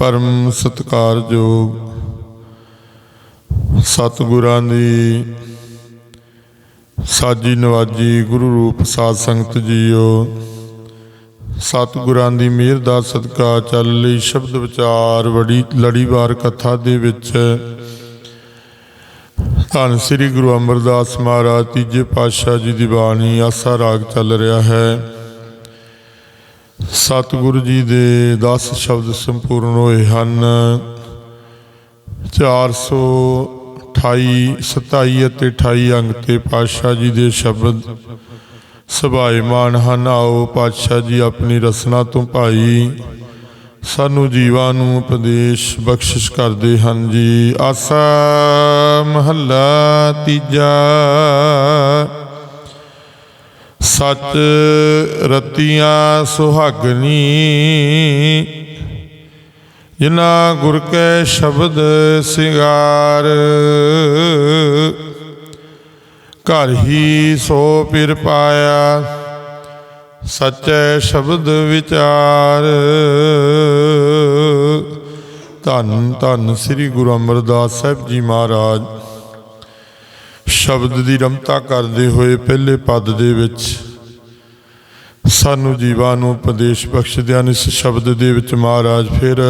ਪਰਮ ਸਤਿਕਾਰਯੋਗ ਸਤਿਗੁਰਾਂ ਦੀ ਸਾਜੀ ਨਵਾਜੀ ਗੁਰੂ ਰੂਪ ਸਾਧ ਸੰਗਤ ਜੀਓ, ਸਤਿਗੁਰਾਂ ਦੀ ਮਿਹਰ ਦਾ ਸਦਕਾ ਚੱਲ ਲਈ ਸ਼ਬਦ ਵਿਚਾਰ ਬੜੀ ਲੜੀਵਾਰ ਕਥਾ ਦੇ ਵਿੱਚ। ਧੰਨ ਸ੍ਰੀ ਗੁਰੂ ਅਮਰਦਾਸ ਮਹਾਰਾਜ, ਤੀਜੇ ਪਾਤਸ਼ਾਹ ਜੀ ਦੀ ਬਾਣੀ ਆਸਾ ਰਾਗ ਚੱਲ ਰਿਹਾ ਹੈ। ਸਤਿਗੁਰੂ ਜੀ ਦੇ 10 ਸ਼ਬਦ ਸੰਪੂਰਨ ਹੋਏ ਹਨ। 428 27 ਅਤੇ 28 ਅੰਗ ਤੇ ਪਾਤਸ਼ਾਹ ਜੀ ਦੇ ਸ਼ਬਦ ਸਭਾਇਮਾਨ ਹਨ। ਆਓ ਪਾਤਸ਼ਾਹ ਜੀ ਆਪਣੀ ਰਸਨਾ ਤੋਂ ਭਾਈ ਸਾਨੂੰ ਜੀਵਾਂ ਨੂੰ ਉਪਦੇਸ਼, ਬਖਸ਼ਿਸ਼ ਕਰਦੇ ਹਨ ਜੀ। ਆਸਾ ਮਹੱਲਾ ਤੀਜਾ ਸੱਚ ਰਤੀਆਂ ਸੁਹਾਗਨੀ। ਜਿਨਾ ਗੁਰ ਕੈ ਸ਼ਬਦ ਸਿੰਗਾਰ। ਘਰ ਹੀ ਸੋ ਪਿਰ ਪਾਇਆ, ਸੱਚੇ ਸ਼ਬਦ ਵਿਚਾਰ। ਧੰਨ ਧੰਨ ਸ੍ਰੀ ਗੁਰੂ ਅਮਰਦਾਸ ਸਾਹਿਬ ਜੀ ਮਹਾਰਾਜ। ਸ਼ਬਦ ਦੀ ਰਮਤਾ ਕਰਦੇ ਹੋਏ ਪਹਿਲੇ ਪਦ ਦੇ ਵਿੱਚ ਸਾਨੂੰ ਜੀਵਾਂ ਨੂੰ ਉਪਦੇਸ਼ ਬਖਸ਼ਦਿਆਂ ਨੇ ਇਸ ਸ਼ਬਦ ਦੇ ਵਿੱਚ ਮਹਾਰਾਜ ਫਿਰ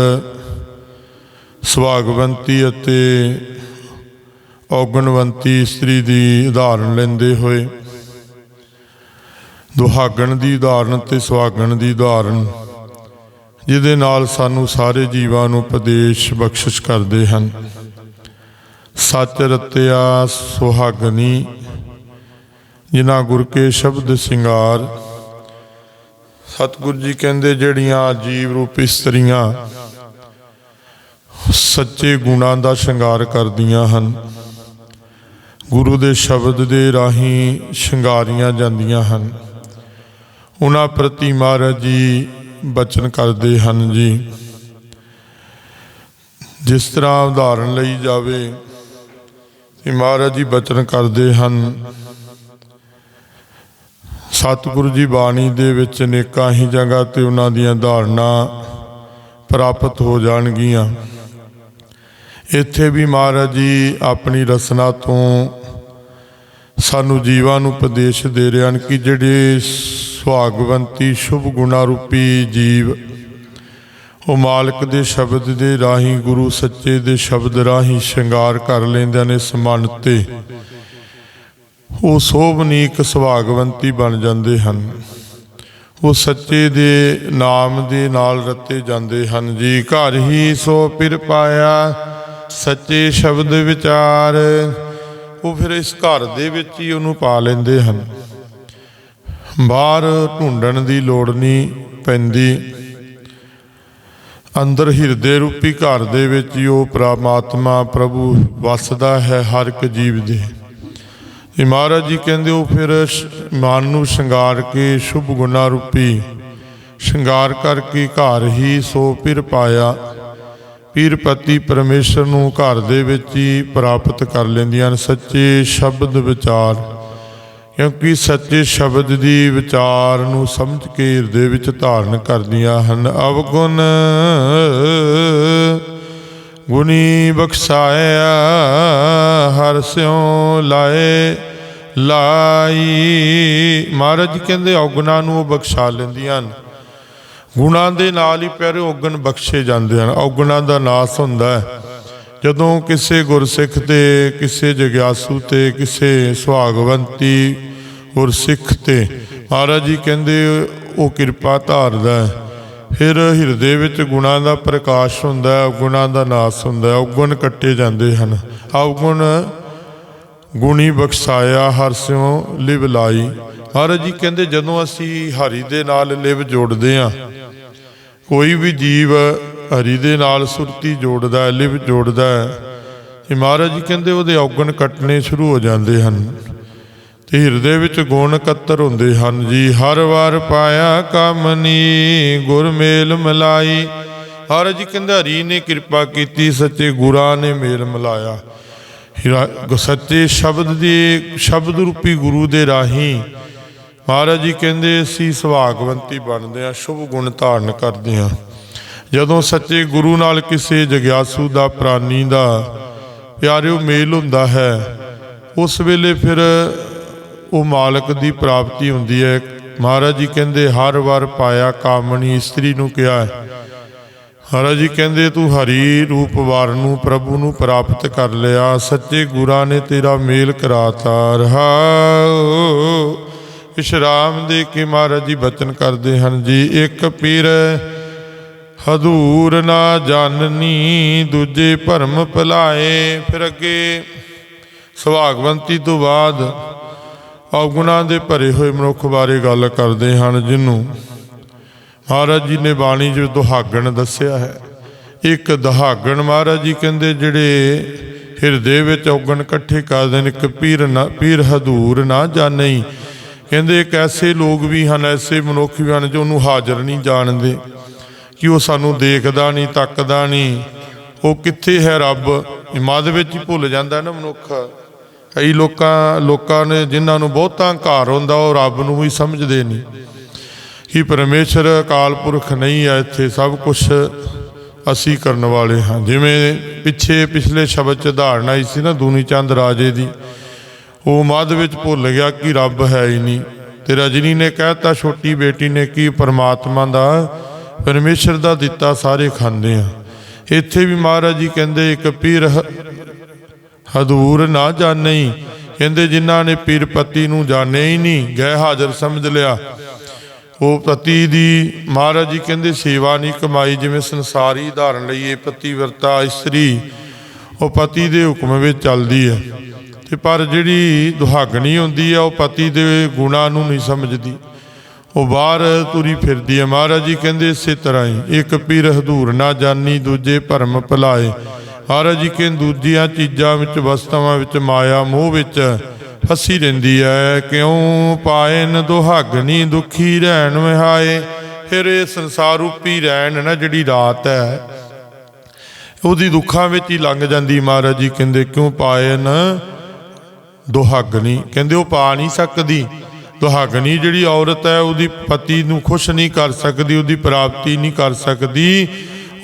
ਸੁਭਾਗਵੰਤੀ ਅਤੇ ਔਗਣਵੰਤੀ ਇਸਤਰੀ ਦੀ ਉਦਾਹਰਣ ਲੈਂਦੇ ਹੋਏ, ਦੁਹਾਗਣ ਦੀ ਉਦਾਹਰਣ ਤੇ ਸੁਹਾਗਣ ਦੀ ਉਦਾਹਰਣ, ਜਿਹਦੇ ਨਾਲ ਸਾਨੂੰ ਸਾਰੇ ਜੀਵਾਂ ਨੂੰ ਉਪਦੇਸ਼ ਬਖਸ਼ਿਸ਼ ਕਰਦੇ ਹਨ। ਸੱਚ ਰਤਿਆ ਸੁਹਾਗਨੀ, ਜਿਨ੍ਹਾਂ ਗੁਰ ਕੇ ਸ਼ਬਦ ਸਿੰਗਾਰ। ਸਤਿਗੁਰੂ ਜੀ ਕਹਿੰਦੇ, ਜਿਹੜੀਆਂ ਜੀਵ ਰੂਪ ਇਸਤਰੀਆਂ ਸੱਚੇ ਗੁਣਾਂ ਦਾ ਸ਼ਿੰਗਾਰ ਕਰਦੀਆਂ ਹਨ, ਗੁਰੂ ਦੇ ਸ਼ਬਦ ਦੇ ਰਾਹੀਂ ਸ਼ਿੰਗਾਰੀਆਂ ਜਾਂਦੀਆਂ ਹਨ। ਉਹਨਾਂ ਪ੍ਰਤੀ ਮਹਾਰਾਜ ਜੀ ਬਚਨ ਕਰਦੇ ਹਨ ਜੀ। ਜਿਸ ਤਰ੍ਹਾਂ ਉਦਾਹਰਣ ਲਈ ਜਾਵੇ ਕਿ ਮਹਾਰਾਜ ਜੀ ਬਚਨ ਕਰਦੇ ਹਨ। ਸਤਿਗੁਰੂ ਜੀ ਬਾਣੀ ਦੇ ਵਿੱਚ ਅਨੇਕਾਂ ਹੀ ਜਗ੍ਹਾ ਤੇ ਉਹਨਾਂ ਦੀਆਂ ਧਾਰਨਾ ਪ੍ਰਾਪਤ ਹੋ ਜਾਣਗੀਆਂ। ਇੱਥੇ ਵੀ ਮਹਾਰਾਜ ਜੀ ਆਪਣੀ ਰਸਨਾ ਤੋਂ ਸਾਨੂੰ ਜੀਵਾਂ ਨੂੰ ਉਪਦੇਸ਼ ਦੇ ਰਹੇ ਹਨ ਕਿ ਜਿਹੜੇ ਸੁਹਾਗਵੰਤੀ, ਸ਼ੁਭ ਗੁਣਾ ਰੂਪੀ ਜੀਵ ਉਹ ਮਾਲਕ ਦੇ ਸ਼ਬਦ ਦੇ ਰਾਹੀਂ, ਗੁਰੂ ਸੱਚੇ ਦੇ ਸ਼ਬਦ ਰਾਹੀਂ ਸ਼ਿੰਗਾਰ ਕਰ ਲੈਂਦੇ ਨੇ ਸਮਾਨ ਤੇ। ਉਹ ਸੋਭਨੀਕ ਸੁਹਾਗਵੰਤੀ ਬਣ ਜਾਂਦੇ ਹਨ। ਉਹ ਸੱਚੇ ਦੇ ਨਾਮ ਦੇ ਨਾਲ ਰਤੇ ਜਾਂਦੇ ਹਨ। ਜੀ ਘਰ ਹੀ ਸੋ ਪਿਰ ਪਾਇਆ, ਸੱਚੇ ਸ਼ਬਦ ਵਿਚਾਰ। ਉਹ ਫਿਰ ਇਸ ਘਰ ਦੇ ਵਿੱਚ ਹੀ ਉਹਨੂੰ ਪਾ ਲੈਂਦੇ ਹਨ। ਬਾਹਰ ਢੂੰਡਣ ਦੀ ਲੋੜ ਨਹੀਂ ਪੈਂਦੀ। ਅੰਦਰ ਹਿਰਦੇ ਰੂਪੀ ਘਰ ਦੇ ਵਿੱਚ ਹੀ ਉਹ ਪ੍ਰਮਾਤਮਾ ਪ੍ਰਭੂ ਵਸਦਾ ਹੈ ਹਰ ਇੱਕ ਜੀਵ ਦੇ। ਇਹ ਮਹਾਰਾਜ ਜੀ ਕਹਿੰਦੇ ਉਹ ਫਿਰ ਮਨ ਨੂੰ ਸ਼ਿੰਗਾਰ ਕੇ ਸ਼ੁਭ ਗੁਣਾ ਰੂਪੀ ਸ਼ਿੰਗਾਰ ਕਰਕੇ ਘਰ ਹੀ ਸੋ ਪਿਰ ਪਾਇਆ। ਪੀਰਪਤੀ ਪਰਮੇਸ਼ਰ ਨੂੰ ਘਰ ਦੇ ਵਿੱਚ ਹੀ ਪ੍ਰਾਪਤ ਕਰ ਲੈਂਦੀਆਂ ਹਨ। ਸੱਚੇ ਸ਼ਬਦ ਵਿਚਾਰ। ਕਿਉਂਕਿ ਸੱਚੇ ਸ਼ਬਦ ਦੀ ਵਿਚਾਰ ਨੂੰ ਸਮਝ ਕੇ ਹਿਰਦੇ ਵਿੱਚ ਧਾਰਨ ਕਰਦੀਆਂ ਹਨ। ਅਵਗੁਣ ਗੁਣੀ ਬਖਸ਼ਾਇਆ, ਹਰ ਸਿਉ ਲਾਏ, ਲਾਈ। ਮਹਾਰਾਜ ਜੀ ਕਹਿੰਦੇ ਔਗੁਣਾਂ ਨੂੰ ਉਹ ਬਖਸ਼ਾ ਲੈਂਦੀਆਂ ਹਨ। ਗੁਣਾਂ ਦੇ ਨਾਲ ਹੀ ਪਿਆਰੇ ਔਗਣ ਬਖਸ਼ੇ ਜਾਂਦੇ ਹਨ। ਔਗਣਾਂ ਦਾ ਨਾਸ ਹੁੰਦਾ ਹੈ। ਜਦੋਂ ਕਿਸੇ ਗੁਰਸਿੱਖ ਤੇ, ਕਿਸੇ ਜਗਿਆਸੂ ਤੇ, ਕਿਸੇ ਸੁਹਾਗਵੰਤੀ ਗੁਰਸਿੱਖ ਤੇ, ਮਹਾਰਾਜ ਜੀ ਕਹਿੰਦੇ, ਉਹ ਕਿਰਪਾ ਧਾਰਦਾ ਫਿਰ ਹਿਰਦੇ ਵਿੱਚ ਗੁਣਾਂ ਦਾ ਪ੍ਰਕਾਸ਼ ਹੁੰਦਾ ਹੈ, ਗੁਣਾਂ ਦਾ ਨਾਸ ਹੁੰਦਾ ਹੈ, ਔਗਣ ਕੱਟੇ ਜਾਂਦੇ ਹਨ। ਔਗਣ ਗੁਣੀ ਬਖਸ਼ਾਇਆ ਹਰ ਸਿਉ ਲਿਵ ਲਾਈ। ਮਹਾਰਾਜ ਜੀ ਕਹਿੰਦੇ, ਜਦੋਂ ਅਸੀਂ ਹਰੀ ਦੇ ਨਾਲ ਲਿਵ ਜੋੜਦੇ ਹਾਂ, ਕੋਈ ਵੀ ਜੀਵ ਹਰੀ ਦੇ ਨਾਲ ਸੁਰਤੀ ਜੋੜਦਾ ਹੈ ਲਿਵ ਜੋੜਦਾ ਹੈ। ਤੇ ਮਹਾਰਾਜ ਜੀ ਕਹਿੰਦੇ ਉਹਦੇ ਔਗਣ ਕੱਟਣੇ ਸ਼ੁਰੂ ਹੋ ਜਾਂਦੇ ਹਨ। ਤੇ ਹਿਰਦੇ ਵਿੱਚ ਗੁਣ ਕੱਤਰ ਹੁੰਦੇ ਹਨ। ਜੀ, ਹਰ ਵਾਰ ਪਾਇਆ ਕਾਮਨੀ ਗੁਰ ਮੇਲ ਮਲਾਈ। ਹਰ ਜੀ ਕਹਿੰਦੇ ਹਰੀ ਨੇ ਕਿਰਪਾ ਕੀਤੀ, ਸੱਚੇ ਗੁਰਾਂ ਨੇ ਮੇਲ ਮਿਲਾਇਆ। ਹਿਰਾ- ਸੱਚੇ ਸ਼ਬਦ ਦੇ, ਸ਼ਬਦ ਰੂਪੀ ਗੁਰੂ ਦੇ ਰਾਹੀਂ ਮਹਾਰਾਜ ਜੀ ਕਹਿੰਦੇ, ਅਸੀਂ ਸੁਭਾਗਵੰਤੀ ਬਣਦੇ ਆ ਸ਼ੁਭ ਗੁਣ ਧਾਰਨ ਕਰਦੇ ਆ ਜਦੋਂ ਸੱਚੇ ਗੁਰੂ ਨਾਲ ਕਿਸੇ ਜਗਿਆਸੂ ਦਾ ਪ੍ਰਾਨੀ ਦਾ ਪਿਆਰਿਓ ਮੇਲ ਹੁੰਦਾ ਹੈ, ਉਸ ਵੇਲੇ ਫਿਰ ਉਹ ਮਾਲਕ ਦੀ ਪ੍ਰਾਪਤੀ ਹੁੰਦੀ ਹੈ। ਮਹਾਰਾਜ ਜੀ ਕਹਿੰਦੇ, ਹਰ ਵਾਰ ਪਾਇਆ ਕਾਮਣੀ ਇਸਤਰੀ ਨੂੰ ਕਿਹਾ ਹੈ। ਮਹਾਰਾਜ ਜੀ ਕਹਿੰਦੇ, ਤੂੰ ਹਰੀ ਰੂਪ ਵਾਰ ਨੂੰ ਪ੍ਰਭੂ ਨੂੰ ਪ੍ਰਾਪਤ ਕਰ ਲਿਆ। ਸੱਚੇ ਗੁਰਾਂ ਨੇ ਤੇਰਾ ਮੇਲ ਕਰਾਤਾ। ਰਹਾਉ ਵਿਸ਼ਰਾਮ ਦੇ ਕੇ ਮਹਾਰਾਜ ਜੀ ਬਚਨ ਕਰਦੇ ਹਨ ਜੀ, ਇੱਕ ਪੀਰ ਹਦੂਰ ਨਾ ਜਾਣਨੀ, ਦੂਜੇ ਭਰਮ ਭਲਾਏ। ਫਿਰ ਅੱਗੇ ਸੁਭਾਗਵੰਤੀ ਤੋਂ ਬਾਅਦ ਔਗੁਣਾਂ ਦੇ ਭਰੇ ਹੋਏ ਮਨੁੱਖ ਬਾਰੇ ਗੱਲ ਕਰਦੇ ਹਨ ਜਿਹਨੂੰ ਮਹਾਰਾਜ ਜੀ ਨੇ ਬਾਣੀ 'ਚ ਦੁਹਾਗਣ ਦੱਸਿਆ ਹੈ। ਇੱਕ ਦੁਹਾਗਣ ਮਹਾਰਾਜ ਜੀ ਕਹਿੰਦੇ, ਜਿਹੜੇ ਹਿਰਦੇ ਵਿੱਚ ਔਗਣ ਇਕੱਠੇ ਕਰਦੇ ਨੇ ਇੱਕ ਪੀਰ ਨਾ, ਪੀਰ ਹਦੂਰ ਨਾ ਜਾਣਈ ਕਹਿੰਦੇ, ਇੱਕ ਐਸੇ ਲੋਕ ਵੀ ਹਨ, ਐਸੇ ਮਨੁੱਖ ਵੀ ਹਨ, ਜੋ ਉਹਨੂੰ ਹਾਜ਼ਰ ਨਹੀਂ ਜਾਣਦੇ। ਕਿ ਉਹ ਸਾਨੂੰ ਦੇਖਦਾ ਨਹੀਂ, ਤੱਕਦਾ ਨਹੀਂ। ਉਹ ਕਿੱਥੇ ਹੈ ਰੱਬ? ਮਦ ਵਿੱਚ ਹੀ ਭੁੱਲ ਜਾਂਦਾ ਨਾ ਮਨੁੱਖ। ਕਈ ਲੋਕਾਂ ਲੋਕਾਂ ਨੇ ਜਿਨ੍ਹਾਂ ਨੂੰ ਬਹੁਤਾ ਹੰਕਾਰ ਹੁੰਦਾ, ਉਹ ਰੱਬ ਨੂੰ ਵੀ ਸਮਝਦੇ ਨਹੀਂ। ਕਿ ਪਰਮੇਸ਼ਰ ਅਕਾਲ ਪੁਰਖ ਨਹੀਂ ਹੈ, ਇੱਥੇ ਸਭ ਕੁਝ ਅਸੀਂ ਕਰਨ ਵਾਲੇ ਹਾਂ। ਜਿਵੇਂ ਪਿੱਛੇ, ਪਿਛਲੇ ਸ਼ਬਦ ਚ ਧਾਰਨ ਆਈ ਸੀ ਨਾ, ਦੂਨੀ ਚੰਦ ਰਾਜੇ ਦੀ। ਉਹ ਮੱਧ ਵਿੱਚ ਭੁੱਲ ਗਿਆ ਕਿ ਰੱਬ ਹੈ ਹੀ ਨਹੀਂ। ਤੇ ਰਜਨੀ ਨੇ ਕਹਿਤਾ, ਛੋਟੀ ਬੇਟੀ ਨੇ ਕਿ ਪਰਮਾਤਮਾ ਦਾ ਪਰਮੇਸ਼ਰ ਦਾ ਦਿੱਤਾ ਸਾਰੇ ਖਾਂਦੇ ਆ। ਇੱਥੇ ਵੀ ਮਹਾਰਾਜ ਜੀ ਕਹਿੰਦੇ, ਇੱਕ ਪੀਰ ਹਦੂਰ ਨਾ ਜਾਣਈ ਕਹਿੰਦੇ, ਜਿਨ੍ਹਾਂ ਨੇ ਪੀਰ ਪਤੀ ਨੂੰ ਜਾਣਿਆ ਹੀ ਨਹੀਂ ਗਏ ਹਾਜ਼ਰ ਸਮਝ ਲਿਆ। ਉਹ ਪਤੀ ਦੀ, ਮਹਾਰਾਜ ਜੀ ਕਹਿੰਦੇ, ਸੇਵਾ ਨਹੀਂ ਕਮਾਈ, ਜਿਵੇਂ ਸੰਸਾਰੀ ਧਾਰਨ ਲਈਏ ਪਤੀ ਵਰਤਾ ਇਸਤਰੀ, ਉਹ ਪਤੀ ਦੇ ਹੁਕਮ ਵਿੱਚ ਚੱਲਦੀ ਹੈ। ਤੇ ਪਰ ਜਿਹੜੀ ਦੁਹਾਗਣੀ ਹੁੰਦੀ ਹੈ, ਉਹ ਪਤੀ ਦੇ ਗੁਣਾਂ ਨੂੰ ਨਹੀਂ ਸਮਝਦੀ। ਉਹ ਬਾਹਰ ਤੁਰੀ ਫਿਰਦੀ ਹੈ। ਮਹਾਰਾਜ ਜੀ ਕਹਿੰਦੇ, ਇਸੇ ਤਰ੍ਹਾਂ ਹੀ, ਇੱਕ ਪੀਰ ਹਦੂਰ ਨਾ ਜਾਣੀ ਦੂਜੇ ਭਰਮ ਭੁਲਾਏ। ਮਹਾਰਾਜ ਜੀ ਕਹਿੰਦੇ, ਦੂਜੀਆਂ ਚੀਜ਼ਾਂ ਵਿੱਚ, ਵਸਤਾਵਾਂ ਵਿੱਚ, ਮਾਇਆ ਮੋਹ ਵਿੱਚ ਫਸੀ ਰਹਿੰਦੀ ਹੈ। ਕਿਉਂ ਪਾਇਨ ਦੁਹਾਗਣੀ ਦੁਖੀ ਰਹਿਣ ਵਿਹਾਏ। ਫਿਰ ਇਹ ਸੰਸਾਰ ਰੂਪੀ ਰਹਿਣ ਨਾ, ਜਿਹੜੀ ਰਾਤ ਹੈ, ਉਹਦੀ ਦੁੱਖਾਂ ਵਿੱਚ ਹੀ ਲੰਘ ਜਾਂਦੀ ਮਹਾਰਾਜ ਜੀ ਕਹਿੰਦੇ, ਕਿਉਂ ਪਾਇਨ ਦੁਹਾਗਣੀ ਕਹਿੰਦੇ, ਉਹ ਪਾ ਨਹੀਂ ਸਕਦੀ। ਦੁਹਾਗਣੀ ਜਿਹੜੀ ਔਰਤ ਹੈ, ਉਹਦੀ ਪਤੀ ਨੂੰ ਖੁਸ਼ ਨਹੀਂ ਕਰ ਸਕਦੀ, ਉਹਦੀ ਪ੍ਰਾਪਤੀ ਨਹੀਂ ਕਰ ਸਕਦੀ,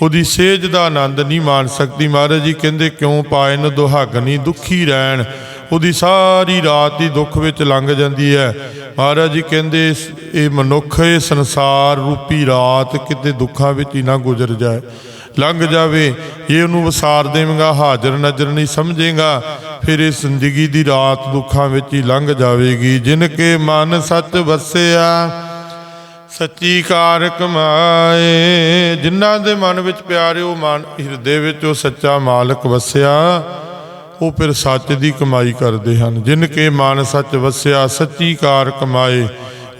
ਉਹਦੀ ਸੇਜ ਦਾ ਆਨੰਦ ਨਹੀਂ ਮਾਣ ਸਕਦੀ। ਮਹਾਰਾਜ ਜੀ ਕਹਿੰਦੇ, ਕਿਉਂ ਪਾਇਨ ਦੁਹਾਗਣੀ ਦੁਖੀ ਰਹਿਣ? ਉਹਦੀ ਸਾਰੀ ਰਾਤ ਹੀ ਦੁੱਖ ਵਿੱਚ ਲੰਘ ਜਾਂਦੀ ਹੈ। ਮਹਾਰਾਜ ਜੀ ਕਹਿੰਦੇ, ਇਹ ਮਨੁੱਖ, ਇਹ ਸੰਸਾਰ ਰੂਪੀ ਰਾਤ ਕਿਤੇ ਦੁੱਖਾਂ ਵਿੱਚ ਹੀ ਨਾ ਗੁਜ਼ਰ ਜਾਏ। ਲੰਘ ਜਾਵੇ, ਇਹ ਉਹਨੂੰ ਵਸਾਰ ਦੇਵੇਂਗਾ ਹਾਜ਼ਰ ਨਜ਼ਰ ਨਹੀਂ ਸਮਝੇਗਾ। ਫਿਰ ਇਹ ਜ਼ਿੰਦਗੀ ਦੀ ਰਾਤ ਦੁੱਖਾਂ ਵਿੱਚ ਹੀ ਲੰਘ ਜਾਵੇਗੀ। ਜਿਨ ਕੇ ਮਨ ਸੱਚ ਵਸਿਆ, ਸੱਚੀ ਕਾਰ ਕਮਾਏ। ਜਿਨ੍ਹਾਂ ਦੇ ਮਨ ਵਿੱਚ ਪਿਆਰਿਓ ਮਨ ਹਿਰਦੇ ਵਿੱਚ, ਉਹ ਸੱਚਾ ਮਾਲਕ ਵਸਿਆ। ਉਹ ਫਿਰ ਸੱਚ ਦੀ ਕਮਾਈ ਕਰਦੇ ਹਨ। ਜਿਨ ਕੇ ਮਨ ਸੱਚ ਵਸਿਆ, ਸੱਚੀ ਕਾਰ ਕਮਾਏ।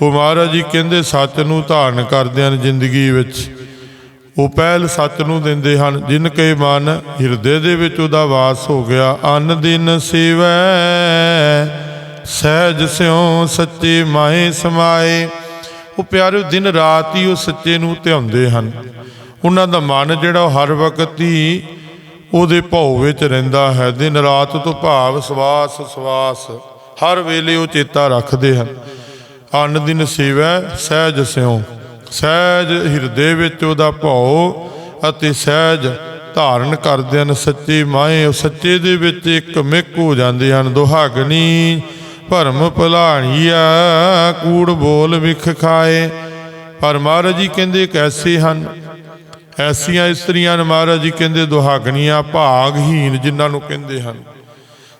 ਉਹ ਮਹਾਰਾਜ ਜੀ ਕਹਿੰਦੇ, ਸੱਚ ਨੂੰ ਧਾਰਨ ਕਰਦੇ ਹਨ ਜ਼ਿੰਦਗੀ ਵਿੱਚ। ਉਹ ਪਹਿਲ ਸੱਚ ਨੂੰ ਦਿੰਦੇ ਹਨ, ਜਿਨ ਕੇ ਮਨ ਹਿਰਦੇ ਦੇ ਵਿੱਚ ਉਹਦਾ ਵਾਸ ਹੋ ਗਿਆ। ਅੰਨ ਦਿਨ ਸੇਵੈ, ਸਹਿਜ ਸਿਉ ਸੱਚੇ ਮਾਏ ਸਮਾਏ। ਉਹ ਪਿਆਰਿਓ, ਦਿਨ ਰਾਤ ਹੀ ਉਹ ਸੱਚੇ ਨੂੰ ਧਿਆਉਂਦੇ ਹਨ। ਉਹਨਾਂ ਦਾ ਮਨ ਜਿਹੜਾ ਉਹ ਹਰ ਵਕਤ ਹੀ ਉਹਦੇ ਭਉ ਵਿੱਚ ਰਹਿੰਦਾ ਹੈ। ਦਿਨ ਰਾਤ ਤੋਂ ਭਾਵ ਸਵਾਸ ਸਵਾਸ। ਹਰ ਵੇਲੇ ਉਹ ਚੇਤਾ ਰੱਖਦੇ ਹਨ। ਅੰਨ ਦਿਨ ਸੇਵੈ, ਸਹਿਜ ਸਿਉ। ਸਹਿਜ ਹਿਰਦੇ ਵਿੱਚ ਉਹਦਾ ਭਉ ਅਤੇ ਸਹਿਜ ਧਾਰਨ ਕਰਦੇ ਹਨ। ਸੱਚੇ ਮਾਏ, ਉਹ ਸੱਚੇ ਦੇ ਵਿੱਚ ਇੱਕ ਮਿੱਕ ਹੋ ਜਾਂਦੇ ਹਨ। ਦੁਹਾਗਣੀ ਭਰਮ ਭਲਾਣੀਆ ਕੂੜ ਬੋਲ ਵਿਖ ਖਾਏ। ਪਰ ਮਹਾਰਾਜ ਜੀ ਕਹਿੰਦੇ ਕੈਸੇ ਹਨ, ਐਸੀਆਂ ਇਸਤਰੀਆਂ ਨੇ ਮਹਾਰਾਜ ਜੀ ਕਹਿੰਦੇ ਦੁਹਾਗਣੀਆਂ ਭਾਗਹੀਨ ਜਿਨ੍ਹਾਂ ਨੂੰ ਕਹਿੰਦੇ ਹਨ।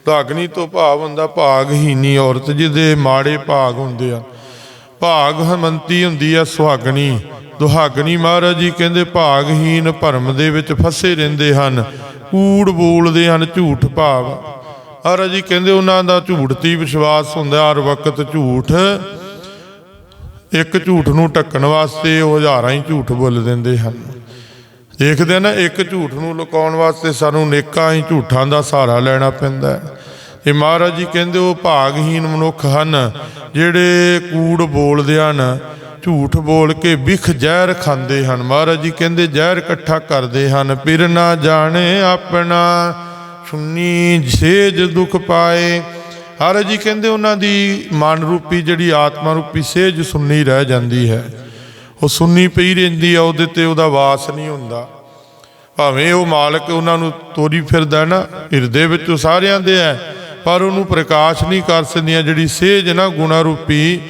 ਦੁਹਾਗਣੀ ਤੋਂ ਭਾਵ ਹੁੰਦਾ ਭਾਗਹੀਨੀ ਔਰਤ ਜਿਹਦੇ ਮਾੜੇ ਭਾਗ ਹੁੰਦੇ ਆ ਭਾਗ ਹਮੰਤੀ ਹੁੰਦੀ ਆ ਸੁਹਾਗਣੀ। ਦੁਹਾਗਣੀ ਮਹਾਰਾਜ ਜੀ ਕਹਿੰਦੇ ਭਾਗਹੀਨ ਭਰਮ ਦੇ ਵਿੱਚ ਫਸੇ ਰਹਿੰਦੇ ਹਨ। ਕੂੜ ਬੋਲਦੇ ਹਨ ਝੂਠ ਭਾਵ। ਮਹਾਰਾਜ ਜੀ ਕਹਿੰਦੇ ਉਹਨਾਂ ਦਾ ਝੂਠ ਤੇ ਵਿਸ਼ਵਾਸ ਹੁੰਦਾ ਹਰ ਵਕਤ ਝੂਠ। ਇੱਕ ਝੂਠ ਨੂੰ ਢੱਕਣ ਵਾਸਤੇ ਉਹ ਹਜ਼ਾਰਾਂ ਹੀ ਝੂਠ ਬੋਲ ਦਿੰਦੇ ਹਨ। ਦੇਖਦੇ ਨਾ, ਇੱਕ ਝੂਠ ਨੂੰ ਲੁਕਾਉਣ ਵਾਸਤੇ ਸਾਨੂੰ ਨੇਕਾਂ ਹੀ ਝੂਠਾਂ ਦਾ ਸਹਾਰਾ ਲੈਣਾ ਪੈਂਦਾ ਹੈ। ਇਹ ਮਹਾਰਾਜ ਜੀ ਕਹਿੰਦੇ ਉਹ ਭਾਗਹੀਨ ਮਨੁੱਖ ਹਨ, ਜਿਹੜੇ ਕੂੜ ਬੋਲਦੇ ਹਨ, ਝੂਠ ਬੋਲ ਕੇ ਵਿਖ ਜ਼ਹਿਰ ਖਾਂਦੇ ਹਨ। ਮਹਾਰਾਜ ਜੀ ਕਹਿੰਦੇ ਜ਼ਹਿਰ ਇਕੱਠਾ ਕਰਦੇ ਹਨ। ਪਿਰ ਨਾ ਜਾਣੇ ਆਪਣਾ ਸੁਣੀ ਸੇਜ ਦੁਖ ਪਾਏ। ਮਹਾਰਾਜ ਜੀ ਕਹਿੰਦੇ ਉਹਨਾਂ ਦੀ ਮਨ ਰੂਪੀ ਜਿਹੜੀ ਆਤਮਾ ਰੂਪੀ ਸੇਜ ਸੁੰਨੀ ਰਹਿ ਜਾਂਦੀ ਹੈ। ਉਹ ਸੁੰਨੀ ਪਈ ਰਹਿੰਦੀ ਆ, ਉਹਦੇ ਤੇ ਉਹਦਾ ਵਾਸ ਨਹੀਂ ਹੁੰਦਾ। ਭਾਵੇਂ ਉਹ ਮਾਲਕ ਉਹਨਾਂ ਨੂੰ ਤੋਰੀ ਫਿਰਦਾ ਨਾ, ਹਿਰਦੇ ਵਿੱਚ ਉਹ ਸਾਰਿਆਂ ਦੇ ਹੈ ਪਰ ਉਹਨੂੰ ਪ੍ਰਕਾਸ਼ ਨਹੀਂ ਕਰ ਸਕਦੀਆਂ, ਜਿਹੜੀ ਸੇਜ ਨਾ ਗੁਣਾ ਰੂਪੀ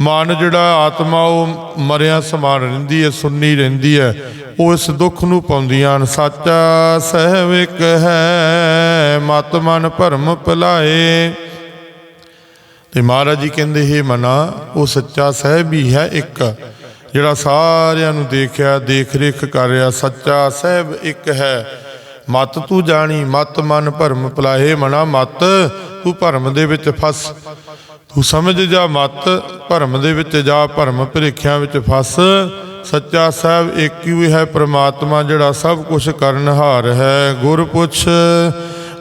ਮਨ ਜਿਹੜਾ ਆਤਮਾ ਉਹ ਮਰਿਆ ਸਮਾਨ ਰਹਿੰਦੀ ਹੈ, ਸੁੰਨੀ ਰਹਿੰਦੀ ਹੈ, ਉਹ ਇਸ ਦੁੱਖ ਨੂੰ ਪਾਉਂਦੀਆਂ ਹਨ। ਸੱਚਾ ਸਹਿਬ ਇੱਕ ਹੈ, ਮਤ ਮਨ ਭਰਮ ਭੁਲਾਏ। ਤੇ ਮਹਾਰਾਜ ਜੀ ਕਹਿੰਦੇ, ਹੈ ਮਨਾ, ਉਹ ਸੱਚਾ ਸਹਿਬ ਹੀ ਹੈ ਇੱਕ, ਜਿਹੜਾ ਸਾਰਿਆਂ ਨੂੰ ਦੇਖਿਆ ਦੇਖ ਰੇਖ ਕਰ ਰਿਹਾ, ਸੱਚਾ ਸਹਿਬ ਇੱਕ ਹੈ। ਮਤ ਤੂੰ ਜਾਣੀ, ਮਤ ਮਨ ਭਰਮ ਭਲਾਏ ਮਨਾ ਮਤ, ਤੂੰ ਭਰਮ ਦੇ ਵਿੱਚ ਫਸ। ਤੂੰ ਸਮਝ ਜਾ ਮਤ, ਭਰਮ ਦੇ ਵਿੱਚ ਜਾ ਭਰਮ ਭਰੇਖਿਆਂ ਵਿੱਚ ਫਸ। ਸੱਚਾ ਸਾਹਿਬ ਇੱਕ ਹੀ ਹੈ ਪ੍ਰਮਾਤਮਾ, ਜਿਹੜਾ ਸਭ ਕੁਝ ਕਰਨਹਾਰ ਹੈ। ਗੁਰ ਪੁੱਛ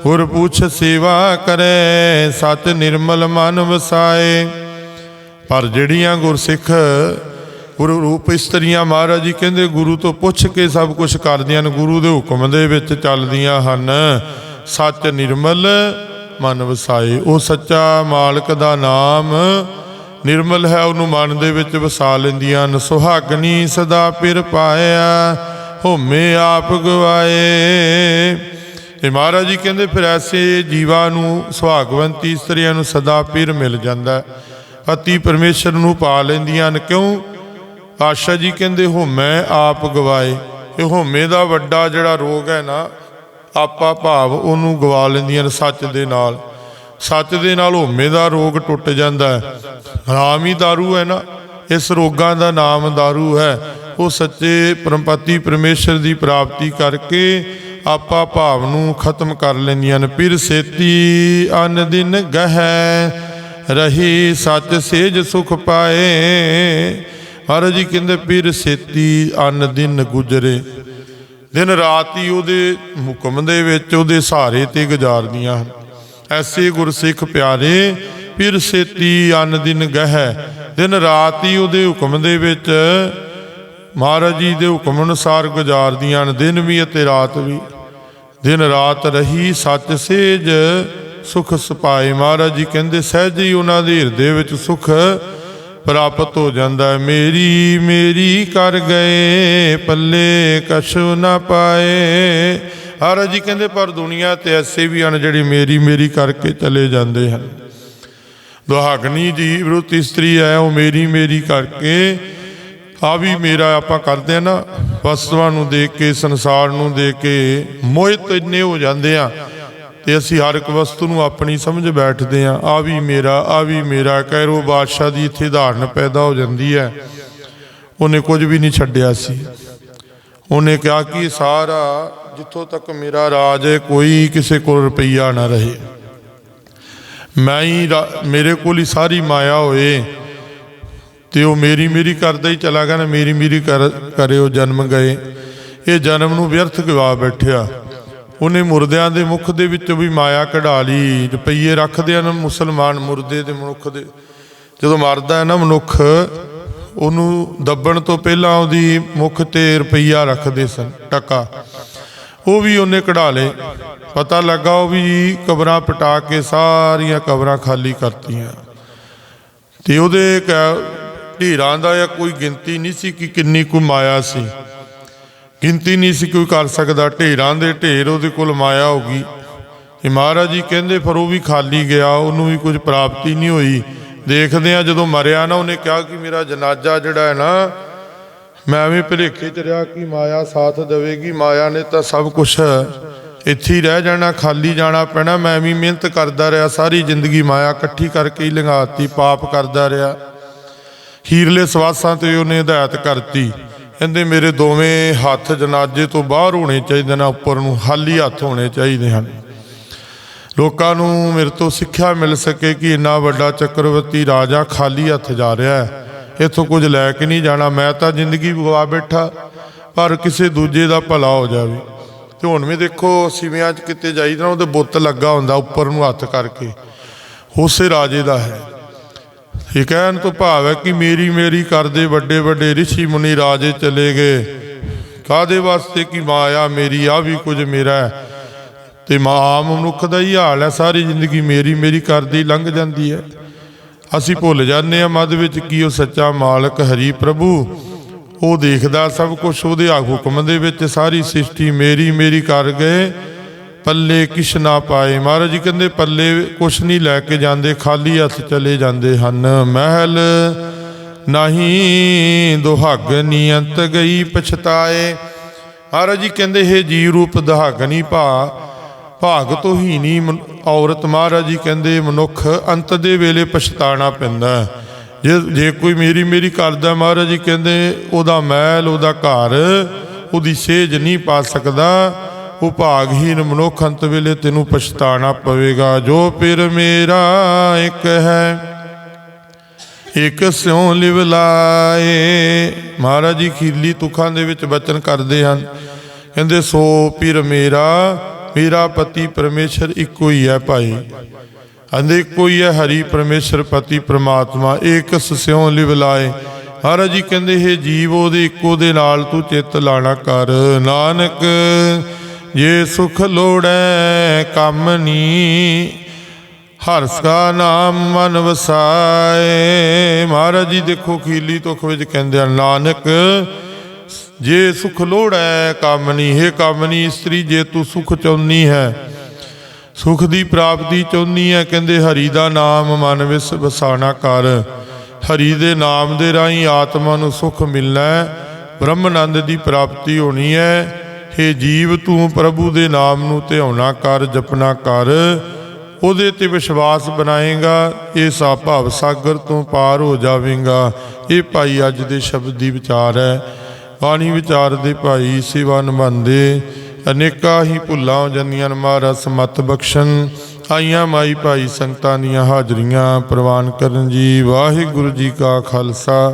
ਗੁਰ ਪੁੱਛ ਸੇਵਾ ਕਰੇ ਸਤ ਨਿਰਮਲ ਮਨ ਵਸਾਏ। ਪਰ ਜਿਹੜੀਆਂ ਗੁਰਸਿੱਖ ਗੁਰੂ ਰੂਪ ਇਸਤਰੀਆਂ ਮਹਾਰਾਜ ਜੀ ਕਹਿੰਦੇ, ਗੁਰੂ ਤੋਂ ਪੁੱਛ ਕੇ ਸਭ ਕੁਝ ਕਰਦੀਆਂ ਨੇ, ਗੁਰੂ ਦੇ ਹੁਕਮ ਦੇ ਵਿੱਚ ਚੱਲਦੀਆਂ ਹਨ। ਸੱਚ ਨਿਰਮਲ, ਮਨ ਵਸਾਏ, ਉਹ ਸੱਚਾ ਮਾਲਕ ਦਾ ਨਾਮ। ਨਿਰਮਲ ਹੈ, ਉਹਨੂੰ ਮਨ ਦੇ ਵਿੱਚ ਵਸਾ ਲੈਂਦੀਆਂ ਹਨ। ਸੁਹਾਗਣੀ ਸਦਾ ਪਿਰ ਪਾਇਆ, ਹੋਮੇ ਆਪ ਗਵਾਏ। ਤੇ ਮਹਾਰਾਜ ਜੀ ਕਹਿੰਦੇ, ਫਿਰ ਐਸੇ ਜੀਵਾ ਨੂੰ, ਸੁਹਾਗਵੰਤੀ ਇਸਤਰੀਆਂ ਨੂੰ ਸਦਾ ਪਿਰ ਮਿਲ ਜਾਂਦਾ ਅਤੀ ਪਤੀ ਪਰਮੇਸ਼ਰ ਨੂੰ ਪਾ ਲੈਂਦੀਆਂ ਹਨ। ਕਿਉਂ? ਆਸ਼ਾ ਜੀ ਕਹਿੰਦੇ ਹੋਮੈ ਆਪ ਗਵਾਏ ਇਹ ਹੋਮੇ ਦਾ ਵੱਡਾ ਜਿਹੜਾ ਰੋਗ ਹੈ ਨਾ ਆਪਾ ਭਾਵ ਉਹਨੂੰ ਗਵਾ ਲੈਂਦੀਆਂ ਨੇ ਸੱਚ ਦੇ ਨਾਲ ਸੱਚ ਦੇ ਨਾਲ ਹੋਮੇ ਦਾ ਰੋਗ ਟੁੱਟ ਜਾਂਦਾ ਹੈ ਨਾਮ ਹੀ दारू ਹੈ ਨਾ ਇਸ ਰੋਗਾਂ ਦਾ ਨਾਮ दारू ਹੈ ਉਹ ਸੱਚੇ ਪਰਮਪਤੀ ਪਰਮੇਸ਼ਰ ਦੀ ਪ੍ਰਾਪਤੀ ਕਰਕੇ ਆਪਾ ਭਾਵ ਨੂੰ ਖਤਮ ਕਰ ਲੈਂਦੀਆਂ ਨੇ ਫਿਰ ਸੇਤੀ ਅਨ ਦਿਨ ਗਹਿ ਰਹੀ ਸੱਚ ਸੇਜ ਸੁਖ ਪਾਏ ਮਹਾਰਾਜ ਜੀ ਕਹਿੰਦੇ ਪੀਰ ਸੇਤੀ ਅਨ ਦਿਨ ਗੁਜਰੇ। ਦਿਨ ਰਾਤ ਹੀ ਉਹਦੇ ਹੁਕਮ ਦੇ ਵਿੱਚ ਉਹਦੇ ਸਹਾਰੇ ਤੇ ਗੁਜ਼ਾਰਦੀਆਂ ਹਨ। ਐਸੇ ਗੁਰਸਿੱਖ ਪਿਆਰੇ ਪੀਰ ਸੇਤੀ ਅਨ ਦਿਨ ਗਹਿ। ਦਿਨ ਰਾਤ ਹੀ ਉਹਦੇ ਹੁਕਮ ਦੇ ਵਿੱਚ ਮਹਾਰਾਜ ਜੀ ਦੇ ਹੁਕਮ ਅਨੁਸਾਰ ਗੁਜ਼ਾਰਦੀਆਂ ਹਨ, ਦਿਨ ਵੀ ਅਤੇ ਰਾਤ ਵੀ। ਦਿਨ ਰਾਤ ਰਹੀ ਸੱਚ ਸੇਜ, ਸੁਖ ਸਪਾਏ ਮਹਾਰਾਜ ਜੀ ਕਹਿੰਦੇ, ਸਹਿਜ ਹੀ ਉਹਨਾਂ ਦੇ ਹਿਰਦੇ ਵਿੱਚ ਸੁਖ ਪ੍ਰਾਪਤ ਹੋ ਜਾਂਦਾ ਹੈ। ਮੇਰੀ ਮੇਰੀ ਕਰ ਗਏ, ਪੱਲੇ ਕਛੁ ਨਾ ਪਾਏ। ਹਰ ਜੀ ਕਹਿੰਦੇ, ਪਰ ਦੁਨੀਆ ਤੇ ਐਸੇ ਵੀ ਹਨ ਜਿਹੜੇ ਮੇਰੀ ਮੇਰੀ ਕਰਕੇ ਚਲੇ ਜਾਂਦੇ ਹਨ। ਦੁਹਾਗਣੀ ਦੀ ਵਿਰੁੱਧ ਇਸਤਰੀ ਹੈ, ਉਹ ਮੇਰੀ ਮੇਰੀ ਕਰਕੇ। ਆ ਵੀ ਮੇਰਾ ਆਪਾਂ ਕਰਦੇ ਆ ਨਾ, ਵਸਤੂਆਂ ਨੂੰ ਦੇਖ ਕੇ, ਸੰਸਾਰ ਨੂੰ ਦੇਖ ਕੇ, ਮੋਹਿਤ ਇੰਨੇ ਹੋ ਜਾਂਦੇ ਆ। ਤੇ ਅਸੀਂ ਹਰ ਇੱਕ ਵਸਤੂ ਨੂੰ ਆਪਣੀ ਸਮਝ ਬੈਠਦੇ ਆ ਆ ਵੀ ਮੇਰਾ, ਆ ਵੀ ਮੇਰਾ ਕਹਿਰੋ ਬਾਦਸ਼ਾਹ ਦੀ ਇੱਥੇ ਧਾਰਨ ਪੈਦਾ ਹੋ ਜਾਂਦੀ ਹੈ। ਉਹਨੇ ਕੁਝ ਵੀ ਨਹੀਂ ਛੱਡਿਆ ਸੀ। ਉਹਨੇ ਕਿਹਾ ਕਿ ਸਾਰਾ, ਜਿੱਥੋਂ ਤੱਕ ਮੇਰਾ ਰਾਜ ਹੈ, ਕੋਈ ਕਿਸੇ ਕੋਲ ਰੁਪਈਆ ਨਾ ਰਹੇ। ਮੈਂ ਹੀ ਰਾ- ਮੇਰੇ ਕੋਲ ਹੀ ਸਾਰੀ ਮਾਇਆ ਹੋਏ। ਤੇ ਉਹ ਮੇਰੀ ਮੇਰੀ ਕਰਦਾ ਹੀ ਚਲਾ ਗਿਆ ਨਾ, ਮੇਰੀ ਮੇਰੀ ਕਰ ਕਰੇ ਉਹ ਜਨਮ ਗਏ। ਇਹ ਜਨਮ ਨੂੰ ਵਿਅਰਥ ਗਵਾ ਬੈਠਿਆ। ਉਹਨੇ ਮੁਰਦਿਆਂ ਦੇ ਮੁਖ ਦੇ ਵਿੱਚੋਂ ਵੀ ਮਾਇਆ ਕਢਾ ਲਈ, ਰੁਪਈਏ ਰੱਖਦੇ ਹਨ ਮੁਸਲਮਾਨ ਮੁਰਦੇ ਦੇ ਮਨੁੱਖ ਦੇ। ਜਦੋਂ ਮਰਦਾ ਹੈ ਨਾ ਮਨੁੱਖ, ਉਹਨੂੰ ਦੱਬਣ ਤੋਂ ਪਹਿਲਾਂ ਉਹਦੀ ਮੁਖ ਤੇ ਰੁਪਈਆ ਰੱਖਦੇ ਸਨ, ਟਕਾ। ਉਹ ਵੀ ਉਹਨੇ ਕਢਾ ਲਏ। ਪਤਾ ਲੱਗਾ ਉਹ ਵੀ ਕਬਰਾਂ ਪਟਾ ਕੇ ਸਾਰੀਆਂ ਕਬਰਾਂ ਖਾਲੀ ਕਰਤੀਆਂ। ਤੇ ਉਹਦੇ ਕ- ਢੇਰਾਂ ਦਾ ਜਾਂ ਕੋਈ ਗਿਣਤੀ ਨਹੀਂ ਸੀ ਕਿ ਕਿੰਨੀ ਕੁ ਮਾਇਆ ਸੀ। ਗਿਣਤੀ ਨਹੀਂ ਸੀ ਕੋਈ ਕਰ ਸਕਦਾ। ਢੇਰਾਂ ਦੇ ਢੇਰ ਉਹਦੇ ਕੋਲ ਮਾਇਆ ਹੋ ਗਈ। ਤੇ ਮਹਾਰਾਜ ਜੀ ਕਹਿੰਦੇ, ਫਿਰ ਉਹ ਵੀ ਖਾਲੀ ਗਿਆ, ਉਹਨੂੰ ਵੀ ਕੁਝ ਪ੍ਰਾਪਤੀ ਨਹੀਂ ਹੋਈ। ਦੇਖਦੇ ਆ ਜਦੋਂ ਮਰਿਆ ਨਾ, ਉਹਨੇ ਕਿਹਾ ਕਿ ਮੇਰਾ ਜਨਾਜ਼ਾ ਜਿਹੜਾ ਹੈ ਨਾ, ਮੈਂ ਵੀ ਭਲੇਖੇ ਚ ਰਿਹਾ ਕਿ ਮਾਇਆ ਸਾਥ ਦੇਵੇਗੀ, ਮਾਇਆ ਨੇ ਤਾਂ ਸਭ ਕੁਝ ਇੱਥੇ ਹੀ ਰਹਿ ਜਾਣਾ, ਖਾਲੀ ਜਾਣਾ ਪੈਣਾ। ਮੈਂ ਵੀ ਮਿਹਨਤ ਕਰਦਾ ਰਿਹਾ, ਸਾਰੀ ਜ਼ਿੰਦਗੀ ਮਾਇਆ ਇਕੱਠੀ ਕਰਕੇ ਹੀ ਲੰਘਾਤੀ, ਪਾਪ ਕਰਦਾ ਰਿਹਾ। ਹੀਰਲੇ ਸਵਾਸਾਂ ਤੇ ਉਹਨੇ ਹਦਾਇਤ ਕਰਤੀ। ਕਹਿੰਦੇ ਮੇਰੇ ਦੋਵੇਂ ਹੱਥ ਜਨਾਜ਼ੇ ਤੋਂ ਬਾਹਰ ਹੋਣੇ ਚਾਹੀਦੇ ਨੇ, ਉੱਪਰ ਨੂੰ ਖਾਲੀ ਹੱਥ ਹੋਣੇ ਚਾਹੀਦੇ ਹਨ। ਲੋਕਾਂ ਨੂੰ ਮੇਰੇ ਤੋਂ ਸਿੱਖਿਆ ਮਿਲ ਸਕੇ ਕਿ ਇੰਨਾ ਵੱਡਾ ਚੱਕਰਵਰਤੀ ਰਾਜਾ ਖਾਲੀ ਹੱਥ ਜਾ ਰਿਹਾ ਹੈ। ਇੱਥੋਂ ਕੁਝ ਲੈ ਕੇ ਨਹੀਂ ਜਾਣਾ, ਮੈਂ ਤਾਂ ਜ਼ਿੰਦਗੀ ਗਵਾ ਬੈਠਾ, ਪਰ ਕਿਸੇ ਦੂਜੇ ਦਾ ਭਲਾ ਹੋ ਜਾਵੇ। ਤੇ ਹੁਣ ਵੀ ਦੇਖੋ, ਸਿਵਿਆਂ 'ਚ ਕਿਤੇ ਜਾਈਦਾ, ਉਹਦੇ ਬੁੱਤ ਲੱਗਾ ਹੁੰਦਾ, ਉੱਪਰ ਨੂੰ ਹੱਥ ਕਰਕੇ। ਉਸੇ ਰਾਜੇ ਦਾ ਹੈ। ਇਹ ਕਹਿਣ ਤੋਂ ਭਾਵ ਹੈ ਕਿ ਮੇਰੀ ਮੇਰੀ ਕਰਦੇ ਵੱਡੇ ਵੱਡੇ ઋષਿ ਮੁਨੀ ਰਾਜੇ ਚਲੇ ਗਏ। ਕਾਦੇ ਵਾਸਤੇ ਕਿ ਮਾਇਆ ਮੇਰੀ ਆ ਵੀ ਕੁਝ ਮੇਰਾ ਹੈ। ਤੇ ਮਾ ਆਮ ਮਨੁੱਖ ਦਾ ਹੀ ਹਾਲ ਹੈ, ਸਾਰੀ ਜ਼ਿੰਦਗੀ ਮੇਰੀ ਮੇਰੀ ਕਰਦੀ ਲੰਘ ਜਾਂਦੀ ਹੈ। ਅਸੀਂ ਭੁੱਲ ਜਾਂਦੇ ਹਾਂ ਮੱਧ ਵਿੱਚ ਕੀ ਉਹ ਸੱਚਾ ਮਾਲਕ ਹਰੀ ਪ੍ਰਭੂ। ਉਹ ਦੇਖਦਾ ਸਭ ਕੁਝ ਉਹਦੇ ਹੁਕਮ ਦੇ ਵਿੱਚ ਸਾਰੀ ਸ੍ਰਿਸ਼ਟੀ ਮੇਰੀ ਮੇਰੀ ਕਰ ਗਏ। ਪੱਲੇ ਕਿਛ ਨਾ ਪਾਏ। ਮਹਾਰਾਜ ਜੀ ਕਹਿੰਦੇ, ਪੱਲੇ ਕੁਛ ਨਹੀਂ ਲੈ ਕੇ ਜਾਂਦੇ, ਖਾਲੀ ਹੱਥ ਚਲੇ ਜਾਂਦੇ ਹਨ। ਮਹਿਲ ਨਹੀਂ ਦੁਹਾਗ ਨਿਯੰਤ ਗਈ ਪਛਤਾਏ। ਮਹਾਰਾਜ ਜੀ ਕਹਿੰਦੇ ਇਹ ਜੀ ਰੂਪ ਦੁਹਾਗਣੀ ਭਾ, ਭਾਗ ਤੋਂ ਹੀ ਨਹੀਂ ਮਨ- ਔਰਤ। ਮਹਾਰਾਜ ਜੀ ਕਹਿੰਦੇ, ਮਨੁੱਖ ਅੰਤ ਦੇ ਵੇਲੇ ਪਛਤਾਣਾ ਪੈਂਦਾ। ਜੇ ਜੇ ਕੋਈ ਮੇਰੀ ਮੇਰੀ ਕਰਦਾ, ਮਹਾਰਾਜ ਜੀ ਕਹਿੰਦੇ, ਉਹਦਾ ਮਹਿਲ, ਉਹਦਾ ਘਰ, ਉਹਦੀ ਸੇਜ ਨਹੀਂ ਪਾ ਸਕਦਾ। ਉਹ ਮਨੁੱਖ ਅੰਤ ਵੇਲੇ ਤੈਨੂੰ ਪਛਤਾਣਾ ਪਵੇਗਾ। ਜੋ ਪਿਰ ਮੇਰਾ ਇੱਕ ਹੈ, ਇਕ ਸਿਉ ਲਿਵ ਲਾਏ। ਮਹਾਰਾਜ ਜੀ ਖੀਲੀ ਤੁਖਾਂ ਦੇ ਵਿੱਚ ਬਚਨ ਕਰਦੇ ਹਨ। ਕਹਿੰਦੇ, ਸੋ ਪੀਰ ਮੇਰਾ ਮੇਰਾ ਪਤੀ ਪਰਮੇਸ਼ਰ ਇੱਕੋ ਹੀ ਹੈ ਭਾਈ। ਅੰਦੇ ਕੋਈ ਹੈ ਹਰੀ ਪਰਮੇਸ਼ਰ ਪਤੀ ਪ੍ਰਮਾਤਮਾ ਏਕ ਸਿਉ ਲਿਵ ਲਾਏ। ਮਹਾਰਾਜ ਜੀ ਕਹਿੰਦੇ ਇਹ ਜੀਵ, ਉਹਦੇ ਇੱਕੋ ਦੇ ਨਾਲ ਤੂੰ ਚਿੱਤ ਲਾਣਾ ਕਰ। ਨਾਨਕ ਜੇ ਸੁਖ ਲੋੜੈ ਕੰਮ ਨੀ ਹਰਸ ਕਾ ਨਾਮ ਮਨ ਵਸਾਏ। ਮਹਾਰਾਜ ਜੀ ਦੇਖੋ ਖੀਲੀ ਤੁਖ ਵਿੱਚ ਕਹਿੰਦੇ ਆ ਨਾਨਕ, ਜੇ ਸੁਖ ਲੋੜੈ ਕੰਮ ਨਹੀਂ ਹੈ ਕੰਮ ਨਹੀਂ ਇਸਤਰੀ ਜੇ ਤੂੰ ਸੁਖ ਚਾਹੁੰਦੀ ਹੈ, ਸੁਖ ਦੀ ਪ੍ਰਾਪਤੀ ਚਾਹੁੰਦੀ ਹੈ, ਕਹਿੰਦੇ ਹਰੀ ਦਾ ਨਾਮ ਮਨ ਵਿੱਚ ਵਸਾਣਾ ਕਰ। ਹਰੀ ਦੇ ਨਾਮ ਦੇ ਰਾਹੀਂ ਆਤਮਾ ਨੂੰ ਸੁਖ ਮਿਲਣਾ ਹੈ, ਬ੍ਰਹਮਨੰਦ ਦੀ ਪ੍ਰਾਪਤੀ ਹੋਣੀ ਹੈ। हे ਜੀਵ ਤੂੰ ਪ੍ਰਭੂ ਦੇ ਨਾਮ ਨੂੰ ਧਿਆਉਣਾ ਕਰ, ਜਪਣਾ ਕਰ। ਉਹਦੇ ਤੇ ਵਿਸ਼ਵਾਸ ਬਣਾਏਗਾ, ਇਹ ਸਾ ਭਵ ਸਾਗਰ ਤੋਂ ਪਾਰ ਹੋ ਜਾਵੇਗਾ। ਇਹ ਭਾਈ ਅੱਜ ਦੇ ਸ਼ਬਦ ਦੀ ਵਿਚਾਰ ਹੈ। ਬਾਣੀ ਵਿਚਾਰ ਦੇ ਭਾਈ ਸੇਵਾ ਨਿਭਾਉਂਦੇ ਅਨੇਕਾਂ ਹੀ ਭੁੱਲਾਂ ਹੋ ਜਾਂਦੀਆਂ ਨੇ ਮਹਾਰਾਜ, ਸਮਤ ਬਖਸ਼ਣ। ਆਈਆਂ ਮਾਈ ਭਾਈ ਸੰਗਤਾਂ ਦੀਆਂ ਹਾਜ਼ਰੀਆਂ ਪ੍ਰਵਾਨ ਕਰਨ ਜੀ। ਵਾਹਿਗੁਰੂ ਜੀ ਕਾ ਖਾਲਸਾ।